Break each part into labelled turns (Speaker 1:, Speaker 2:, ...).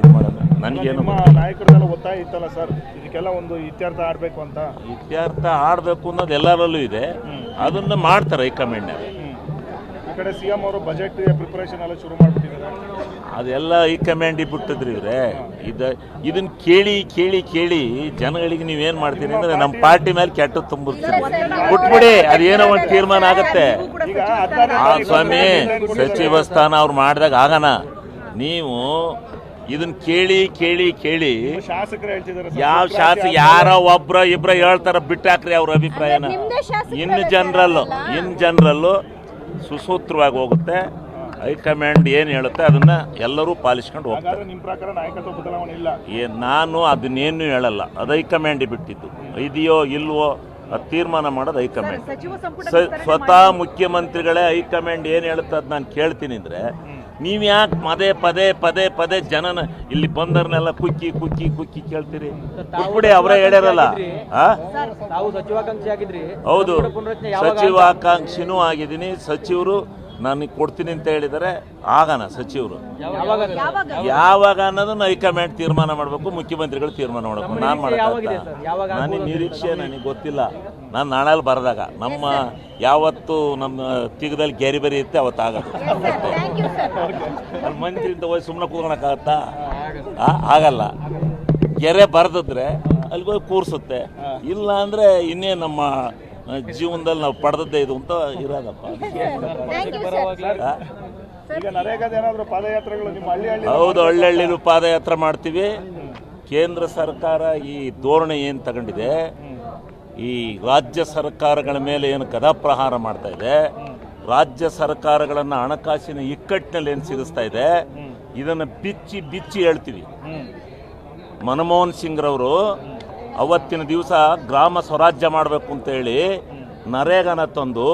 Speaker 1: ಇದು ಮಾಡೋಣ ನನಗೇನು
Speaker 2: ನಿಮ್ಮ ನಾಯಕರದೆಲ್ಲ ಒತ್ತಾಯ ಇತ್ತಲ್ಲ ಸರ್? ಇದಕ್ಕೆಲ್ಲ ಒಂದು ಇತ್ಯರ್ಥ ಆಡಬೇಕು ಅಂತ.
Speaker 1: ಇತ್ಯರ್ಥ ಆಡಬೇಕು ಅನ್ನೋದು ಎಲ್ಲರಲ್ಲೂ ಇದೆ. ಅದನ್ನು ಮಾಡ್ತಾರೆ ಹೈಕಮಾಂಡ್
Speaker 2: ಈ ಕಡೆ ಸಿ ಎಂ ಅವರು ಬಜೆಟ್ ಪ್ರಿಪರೇಷನ್ ಎಲ್ಲ ಶುರು ಮಾಡ್ಬಿಟ್ಟಿದ್ದಾರೆ.
Speaker 1: ಅದೆಲ್ಲ ಹೈಕಮಾಂಡಿಗೆ ಬಿಟ್ಟಿದ್ರಿ ಇವ್ರೆ. ಇದು ಇದನ್ನ ಕೇಳಿ ಕೇಳಿ ಕೇಳಿ ಜನಗಳಿಗೆ ನೀವೇನು ಮಾಡ್ತೀರಿ ಅಂದ್ರೆ ನಮ್ಮ ಪಾರ್ಟಿ ಮೇಲೆ ಕೆಟ್ಟ ತುಂಬಿರ್ತೀರಿ. ಬಿಟ್ಬಿಡಿ ಅದೇನೋ ಒಂದು ತೀರ್ಮಾನ ಆಗತ್ತೆ.
Speaker 2: ಈಗ ಹದಿನಾರನೇ
Speaker 1: ಆ
Speaker 2: ತಾರೀಕು
Speaker 1: ಸ್ವಾಮಿ ಸಚಿವ ಸ್ಥಾನ ಅವ್ರು ಮಾಡಿದಾಗ ಆಗಣ. ನೀವು ಇದನ್ನ ಕೇಳಿ ಕೇಳಿ ಕೇಳಿ
Speaker 2: ಶಾಸಕರು ಹೇಳ್ತಿದ್ದಾರೆ
Speaker 1: ಯಾವ ಶಾಸಕ ಯಾರ ಒಬ್ರ ಇಬ್ರ ಹೇಳ್ತಾರ ಬಿಟ್ಟಾಕ್ರಿ ಅವ್ರ ಅಭಿಪ್ರಾಯನ.
Speaker 3: ಇನ್ ಜನರಲ್
Speaker 1: ಇನ್ನು ಜನರಲ್ಲು ಇನ್ ಜನರಲ್ ಸುಸೂತ್ರವಾಗಿ ಹೋಗುತ್ತೆ. ಹೈಕಮಾಂಡ್ ಏನು ಹೇಳುತ್ತೆ ಅದನ್ನ ಎಲ್ಲರೂ ಪಾಲಿಸ್ಕೊಂಡು ಹೋಗ್ತಾರೆ.
Speaker 2: ಹಾಗಾದ್ರೆ ಪ್ರಕಾರ ನಾಯಕತ್ವ ಬದಲಾವಣೆ ಇಲ್ಲ?
Speaker 1: ಏ ನಾನು ಅದನ್ನೇನು ಹೇಳಲ್ಲ. ಅದು ಹೈಕಮಾಂಡ್ ಬಿಟ್ಟಿದ್ದು. ಇದೆಯೋ ಇಲ್ವೋ ಅದು ತೀರ್ಮಾನ ಮಾಡೋದು ಹೈಕಮಾಂಡ್ ಸ್ವತಃ ಮುಖ್ಯಮಂತ್ರಿಗಳೇ ಹೈಕಮಾಂಡ್ ಏನು ಹೇಳುತ್ತೆ ಅದು ನಾನು ಕೇಳ್ತೀನಿ ಅಂದರೆ ನೀವು ಯಾಕೆ ಪದೇ ಪದೇ ಪದೇ ಪದೇ ಜನನ ಇಲ್ಲಿ ಬಂದರ್ನೆಲ್ಲ ಕುಕ್ಕಿ ಕುಕ್ಕಿ ಕುಕ್ಕಿ ಕೇಳ್ತೀರಿ? ಬಿಟ್ಬಿಡಿ ಅವರೇ ಹೇಳ್ಯಾರಲ್ಲ.
Speaker 4: ಸಚಿವಾಕಾಂಕ್ಷಿ
Speaker 1: ಹೌದು? ಸಚಿವಾಕಾಂಕ್ಷಿನೂ ಆಗಿದ್ದೀನಿ. ಸಚಿವರು ನನಗೆ ಕೊಡ್ತೀನಿ ಅಂತ ಹೇಳಿದರೆ ಆಗನ ಸಚಿವರು.
Speaker 4: ಯಾವಾಗ? ಅನ್ನೋದನ್ನು
Speaker 1: ಯಾವಾಗ ಅನ್ನೋದನ್ನ ಹೈಕಮಾಂಡ್ ತೀರ್ಮಾನ ಮಾಡಬೇಕು ಮುಖ್ಯಮಂತ್ರಿಗಳು ತೀರ್ಮಾನ ಮಾಡಬೇಕು. ನಾನು
Speaker 4: ಮಾಡ್ತಾ
Speaker 1: ನನಗೆ ನಿರೀಕ್ಷೆ ನನಗೆ ಗೊತ್ತಿಲ್ಲ. ನಾನು ನಾಳೆಲ್ಲಿ ಬರೆದಾಗ ನಮ್ಮ ಯಾವತ್ತು ನಮ್ಮ ತಿಗದಲ್ಲಿ ಗೆರಿ ಬರಿ ಇರುತ್ತೆ ಅವತ್ತು ಆಗೋದು
Speaker 3: ಥ್ಯಾಂಕ್ ಯು ಸರ್
Speaker 1: ಅಲ್ಲಿ ಮಂತ್ರಿಯಿಂದ ಹೋಗಿ ಸುಮ್ಮನೆ ಕೂತ್ಕೊಳಕ್ಕಾಗತ್ತಾ? ಆ, ಆಗಲ್ಲ. ಗೆರೆ ಬರೆದಿದ್ರೆ ಅಲ್ಲಿಗೆ ಹೋಗಿ ಕೂರಿಸುತ್ತೆ. ಇಲ್ಲ ಅಂದರೆ ಇನ್ನೇ ನಮ್ಮ ಜೀವನದಲ್ಲಿ ನಾವು ಪಡೆದದ್ದೇ ಇದು ಅಂತ ಇರೋದಪ್ಪ.
Speaker 3: ಹೌದು ಯು ಸರ್
Speaker 2: ಈಗ ನರೇಗಾದ ಏನಾದ್ರು ಪಾದಯಾತ್ರೆಗಳು ನಿಮ್ಮ ಹಳ್ಳಿ ಹಳ್ಳಿ
Speaker 1: ಹೌದು ಹಳ್ಳಿಹಳ್ಳಿಲೂ ಪಾದಯಾತ್ರೆ ಮಾಡ್ತೀವಿ. ಕೇಂದ್ರ ಸರ್ಕಾರ ಈ ಧೋರಣೆ ಏನು ತಗೊಂಡಿದೆ? ಈ ರಾಜ್ಯ ಸರ್ಕಾರಗಳ ಮೇಲೆ ಏನು ಗದಾಪ್ರಹಾರ ಮಾಡ್ತಾ ಇದೆ? ರಾಜ್ಯ ಸರ್ಕಾರಗಳನ್ನು ಹಣಕಾಸಿನ ಇಕ್ಕಟ್ಟಿನಲ್ಲಿ ಏನು ಸಿಗಿಸ್ತಾ ಇದೆ? ಇದನ್ನು ಬಿಚ್ಚಿ ಬಿಚ್ಚಿ ಹೇಳ್ತೀವಿ. ಮನಮೋಹನ್ ಸಿಂಗ್ರವರು ಅವತ್ತಿನ ದಿವಸ ಗ್ರಾಮ ಸ್ವರಾಜ್ಯ ಮಾಡಬೇಕು ಅಂತೇಳಿ ನರೇಗನ ತಂದು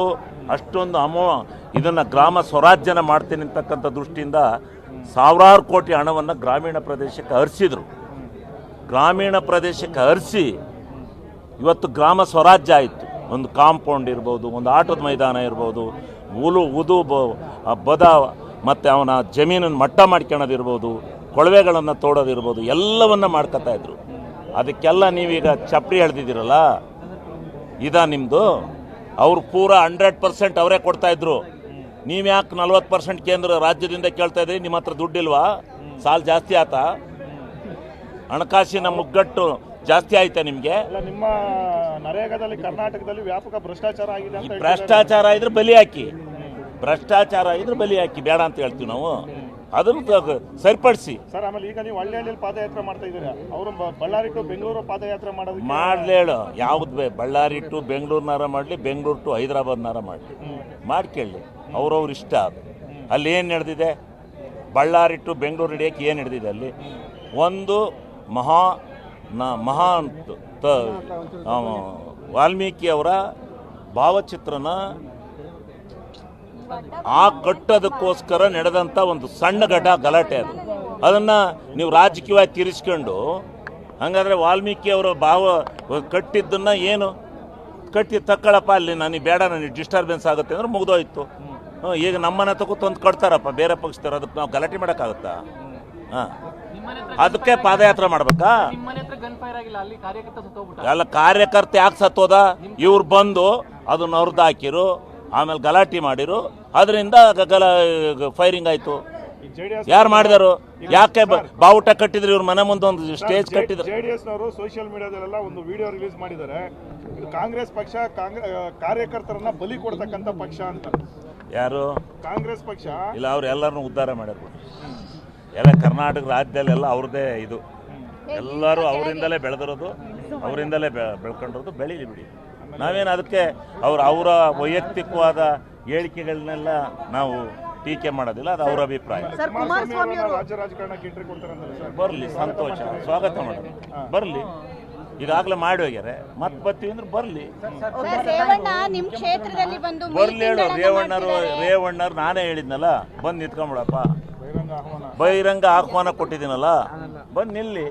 Speaker 1: ಅಷ್ಟೊಂದು ಅಮೋ ಇದನ್ನು ಗ್ರಾಮ ಸ್ವರಾಜ್ಯನ ಮಾಡ್ತೀನಿ ಅಂತಕ್ಕಂಥ ದೃಷ್ಟಿಯಿಂದ ಸಾವಿರಾರು ಕೋಟಿ ಹಣವನ್ನು ಗ್ರಾಮೀಣ ಪ್ರದೇಶಕ್ಕೆ ಹರಿಸಿದರು. ಗ್ರಾಮೀಣ ಪ್ರದೇಶಕ್ಕೆ ಹರಿಸಿ ಇವತ್ತು ಗ್ರಾಮ ಸ್ವರಾಜ್ಯ ಆಯಿತು. ಒಂದು ಕಾಂಪೌಂಡ್ ಇರ್ಬೋದು, ಒಂದು ಆಟದ ಮೈದಾನ ಇರ್ಬೋದು ಉಲು ಉದು ಬದ, ಮತ್ತು ಅವನ ಜಮೀನನ್ನು ಮಟ್ಟ ಮಾಡ್ಕೊಳ್ಳೋದಿರ್ಬೋದು ಕೊಳವೆಗಳನ್ನು ತೋಡೋದಿರ್ಬೋದು, ಎಲ್ಲವನ್ನ ಮಾಡ್ಕೊತಾ ಇದ್ರು. ಅದಕ್ಕೆಲ್ಲ ನೀವೀಗ ಚಪ್ರಿ ಹೇಳ್ತಿದ್ದೀರಲ್ಲ? ಇದಾ ನಿಮ್ಮದು ಅವ್ರು ಪೂರ ಹಂಡ್ರೆಡ್ ಪರ್ಸೆಂಟ್ ಅವರೇ ಕೊಡ್ತಾ ಇದ್ರು. ನೀವು ಯಾಕೆ ನಲ್ವತ್ತು ಪರ್ಸೆಂಟ್ ಕೇಂದ್ರ ರಾಜ್ಯದಿಂದ ಕೇಳ್ತಾ ಇದ್ರಿ? ನಿಮ್ಮ ಹತ್ರ ದುಡ್ಡಿಲ್ವಾ? ಸಾಲ ಜಾಸ್ತಿ ಆತಾ? ಹಣಕಾಸಿನ ಮುಗ್ಗಟ್ಟು ಜಾಸ್ತಿ ಆಯ್ತಾ ನಿಮಗೆ?
Speaker 2: ನಿಮ್ಮ ನರೇಗಾದಲ್ಲಿ ಕರ್ನಾಟಕದಲ್ಲಿ ವ್ಯಾಪಕ ಭ್ರಷ್ಟಾಚಾರ ಆಗಿದೆ
Speaker 1: ಭ್ರಷ್ಟಾಚಾರ ಇದ್ರೆ ಬಲಿ ಹಾಕಿ. ಭ್ರಷ್ಟಾಚಾರ ಇದ್ರೆ ಬಲಿ ಹಾಕಿ. ಬೇಡ ಅಂತ ಹೇಳ್ತೀವಿ ನಾವು. ಅದನ್ನು ಸರಿಪಡಿಸಿ.
Speaker 2: ಸರ್ ಆಮೇಲೆ ಈಗ ನೀವು ಹಳ್ಳಿ ಹಳ್ಳಿಯಲ್ಲಿ ಪಾದಯಾತ್ರೆ ಮಾಡ್ತಾ ಇದ್ದೀರಾ? ಅವರು ಬಳ್ಳಾರಿ ಟು ಬೆಂಗಳೂರು ಪಾದಯಾತ್ರೆ ಮಾಡೋದಕ್ಕೆ
Speaker 1: ಮಾಡ್ಲೇಳು ಯಾವ್ದು ಬೇ ಬಳ್ಳಾರಿ ಟು ಬೆಂಗಳೂರಿನಾರ ಮಾಡಲಿ ಬೆಂಗಳೂರು ಟು ಹೈದರಾಬಾದ್ನಾರ ಮಾಡಲಿ. ಮಾಡ್ಕೇಳಿ ಅವ್ರವ್ರ ಇಷ್ಟ ಅದು. ಅಲ್ಲಿ ಏನು ನಡೆದಿದೆ? ಬಳ್ಳಾರಿ ಟು ಬೆಂಗಳೂರು ಹಿಡಿಯೋಕೆ ಏನು ನಡೆದಿದೆ ಅಲ್ಲಿ? ಒಂದು ಮಹಾ ನ ಮಹಾ ತ- ತ- ಆ, ವಾಲ್ಮೀಕಿ ಅವರ ಭಾವಚಿತ್ರನ ಆ ಕಟ್ಟೋದಕ್ಕೋಸ್ಕರ ನಡೆದಂಥ ಒಂದು ಸಣ್ಣ ಗಡ್ಡ ಗಲಾಟೆ ಅದು. ಅದನ್ನು ನೀವು ರಾಜಕೀಯವಾಗಿ ತೀರಿಸ್ಕೊಂಡು, ಹಂಗಾದ್ರೆ ವಾಲ್ಮೀಕಿ ಅವರ ಭಾವ ಕಟ್ಟಿದ್ದನ್ನ ಏನು? ಕಟ್ಟಿ ತಕ್ಕಳಪ್ಪ, ಅಲ್ಲಿ ನನಗೆ ಬೇಡ, ನನಗೆ ಡಿಸ್ಟರ್ಬೆನ್ಸ್ ಆಗುತ್ತೆ ಅಂದ್ರೆ ಮುಗ್ದೋಯ್ತು. ಈಗ ನಮ್ಮನೆ ತಗೋ ತಂದು ಕೊಡ್ತಾರಪ್ಪ, ಬೇರೆ ಪಕ್ಷದವ್ರು, ಅದಕ್ಕೆ ನಾವು ಗಲಾಟೆ ಮಾಡೋಕ್ಕಾಗತ್ತಾ? ಹಾಂ. ಅದಕ್ಕೆ ಪಾದಯಾತ್ರೆ ಮಾಡ್ಬೇಕಾ?
Speaker 4: ಅಲ್ಲ, ಕಾರ್ಯಕರ್ತ
Speaker 1: ಯಾಕೆ ಸತ್ತೋದ? ಇವ್ರು ಬಂದು ಅದನ್ನ ಅವ್ರದ್ದು ಹಾಕಿರು ಆಮೇಲೆ ಗಲಾಟೆ ಮಾಡಿರು. ಅದರಿಂದ ಗಲ ಫೈರಿಂಗ್ ಆಯ್ತು. ಯಾರು ಮಾಡಿದಾರು? ಯಾಕೆ ಬಾವುಟ ಕಟ್ಟಿದ್ರು ಇವ್ರ ಮನೆ ಮುಂದೆ ಒಂದು ಸ್ಟೇಜ್ ಕಟ್ಟಿದ್ರು.
Speaker 2: ಜೆ ಡಿ ಎಸ್ನವರು ಸೋಷಿಯಲ್ ಮೀಡಿಯಾದಲ್ಲೆಲ್ಲ ಒಂದು ವಿಡಿಯೋ ರಿಲೀಸ್ ಮಾಡಿದ್ದಾರೆ. ಕಾಂಗ್ರೆಸ್ ಪಕ್ಷ ಕಾರ್ಯಕರ್ತರನ್ನ ಬಲಿ ಕೊಡ್ತಕ್ಕಂಥ ಪಕ್ಷ ಅಂತ.
Speaker 1: ಯಾರು?
Speaker 2: ಕಾಂಗ್ರೆಸ್ ಪಕ್ಷ.
Speaker 1: ಇಲ್ಲ ಅವ್ರು ಎಲ್ಲರನ್ನು ಉದ್ಧಾರ ಮಾಡಿದ್ರು ಎಲ್ಲ ಕರ್ನಾಟಕ ರಾಜ್ಯದಲ್ಲೆಲ್ಲ ಅವ್ರದ್ದೇ ಇದು. ಎಲ್ಲರೂ ಅವರಿಂದಲೇ ಬೆಳೆದಿರೋದು ಅವರಿಂದಲೇ ಬೆಳ್ಕೊಂಡಿರೋದು ಬೆಳೀಲಿ ಬಿಡಿ. ನಾವೇನು ಅದಕ್ಕೆ ಅವ್ರ ಅವರ ವೈಯಕ್ತಿಕವಾದ ಹೇಳಿಕೆಗಳನ್ನೆಲ್ಲ ನಾವು ಟೀಕೆ ಮಾಡೋದಿಲ್ಲ ಅದು ಅವರ ಅಭಿಪ್ರಾಯ. ಬರಲಿ ಸಂತೋಷ ಸ್ವಾಗತ ಮಾಡೋದು. ಬರಲಿ. ಈಗಾಗಲೇ ಮಾಡಿ ಹೋಗ್ಯಾರೆ. ಮತ್ತೆ ಬರ್ತೀವಿ ಅಂದ್ರೆ ಬರಲಿ.
Speaker 3: ಸರ್, ರೇವಣ್ಣ ನಿಮ್ ಕ್ಷೇತ್ರದಲ್ಲಿ ಬಂದು
Speaker 1: ಬರ್ಲಿ ಹೇಳು ರೇವಣ್ಣರು. ರೇವಣ್ಣರು ನಾನೇ ಹೇಳಿದ್ನಲ್ಲ ಬಂದು ನಿಂತ್ಕೊಂಬಿಡಪ್ಪ.
Speaker 2: ಬಹಿರಂಗ ಆಹ್ವಾನ
Speaker 1: ಕೊಟ್ಟಿದ್ದೀನಲ್ಲ ಬಂದು ನಿಲ್ಲಿ.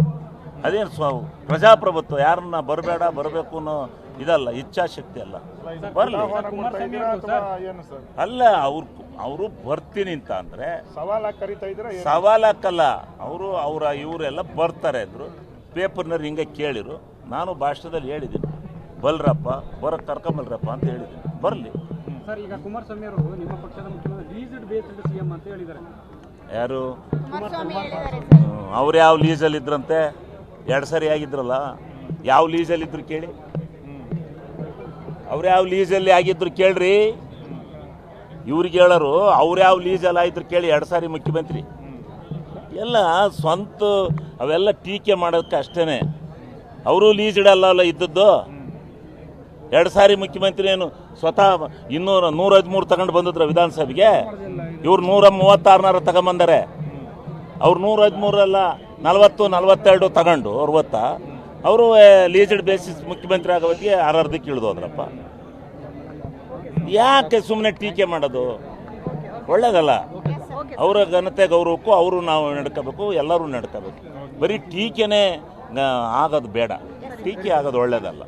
Speaker 1: ಅದೇನು ಸ್ವ ಪ್ರಜಾಪ್ರಭುತ್ವ ಯಾರನ್ನ ಬರಬೇಡ ಬರಬೇಕು ಅನ್ನೋ ಇದಲ್ಲ ಇಚ್ಛಾಶಕ್ತಿ ಅಲ್ಲ. ಬರಲಿ. ಅಲ್ಲ ಅವ್ರು ಅವರು ಬರ್ತೀನಿ ಅಂತ ಅಂದರೆ? ಸವಾಲಕ್ಕಲ್ಲ ಅವರು ಅವರ ಇವರೆಲ್ಲ ಬರ್ತಾರೆ ಅಂದ್ರು. ಪೇಪರ್ನಲ್ಲಿ ಹಿಂಗೆ ಕೇಳಿರು. ನಾನು ಭಾಷಣದಲ್ಲಿ ಹೇಳಿದ್ದೀನಿ. ಬಲ್ರಪ್ಪ ಬರ ಕರ್ಕೊಂಬಲ್ರಪ್ಪ ಅಂತ ಹೇಳಿದ್ದೀನಿ. ಬರಲಿ.
Speaker 5: ಸರ್ ಈಗ ಕುಮಾರಸ್ವಾಮಿ ಅವರು ನಿಮ್ಮ ಪಕ್ಷದ ಮುಖ್ಯಮಂತ್ರಿ ಲೀಸ್ಡ್ ಬೇಸ್ಡ್ ಸಿಎಂ ಅಂತ ಹೇಳಿದ್ದಾರೆ.
Speaker 1: ಯಾರು?
Speaker 3: ಕುಮಾರಸ್ವಾಮಿ ಹೇಳಿದ್ದಾರೆ ಸರ್
Speaker 1: ಅವ್ರು ಯಾವ ಲೀಸಲ್ಲಿ ಇದ್ರಂತೆ? ಎರಡು ಸರಿ ಆಗಿದ್ರಲ್ಲ, ಯಾವ ಲೀಸಲ್ಲಿ ಇದ್ರು ಕೇಳಿ. ಅವ್ರು ಯಾವ ಲೀಸಲ್ಲಿ ಆಗಿದ್ರು ಕೇಳ್ರಿ. ಇವ್ರಿಗೆ ಹೇಳೋರು, ಅವ್ರು ಯಾವ ಲೀಸಲ್ಲಿ ಆಗಿದ್ರು ಕೇಳಿ ಎರಡು ಸಾರಿ ಮುಖ್ಯಮಂತ್ರಿ. ಎಲ್ಲ ಸ್ವಂತ, ಅವೆಲ್ಲ ಟೀಕೆ ಮಾಡೋದಕ್ಕೆ ಅಷ್ಟೇ ಅವರು ಲೀಸ್ ಇಡಲ್ಲ ಇದ್ದದ್ದು. ಎರಡು ಸಾರಿ ಮುಖ್ಯಮಂತ್ರಿ ಏನು ಸ್ವತಃ ಇನ್ನೂರ, ನೂರ ಹದಿಮೂರು ತಗೊಂಡು ಬಂದಿದ್ರು ವಿಧಾನಸಭೆಗೆ. ಇವ್ರು ನೂರ ಮೂವತ್ತಾರನಾರು ತಗೊಂಬಂದಾರೆ. ಅವ್ರು ನೂರ ಹದಿಮೂರಲ್ಲ ನಲವತ್ತು, ನಲವತ್ತೆರಡು ತಗೊಂಡು ಅರವತ್ತ ಅವರು ಲೀಸ್ಡ್ ಬೇಸಿಸ್ ಮುಖ್ಯಮಂತ್ರಿ ಆಗೋ ಹೊತ್ತಿಗೆ ಅರ್ಧಕ್ಕೆ ಇಳಿದು ಅಂದ್ರಪ್ಪ ಯಾಕೆ ಸುಮ್ಮನೆ ಟೀಕೆ ಮಾಡೋದು? ಒಳ್ಳೇದಲ್ಲ. ಅವರ ಘನತೆ, ಗೌರವಕ್ಕೂ ಅವರು ನಾವು ನಡ್ಕೋಬೇಕು, ಎಲ್ಲರೂ ನಡ್ಕೋಬೇಕು. ಬರೀ ಟೀಕೆನೇ ಆಗೋದು ಬೇಡ. ಟೀಕೆ ಆಗೋದು ಒಳ್ಳೇದಲ್ಲ.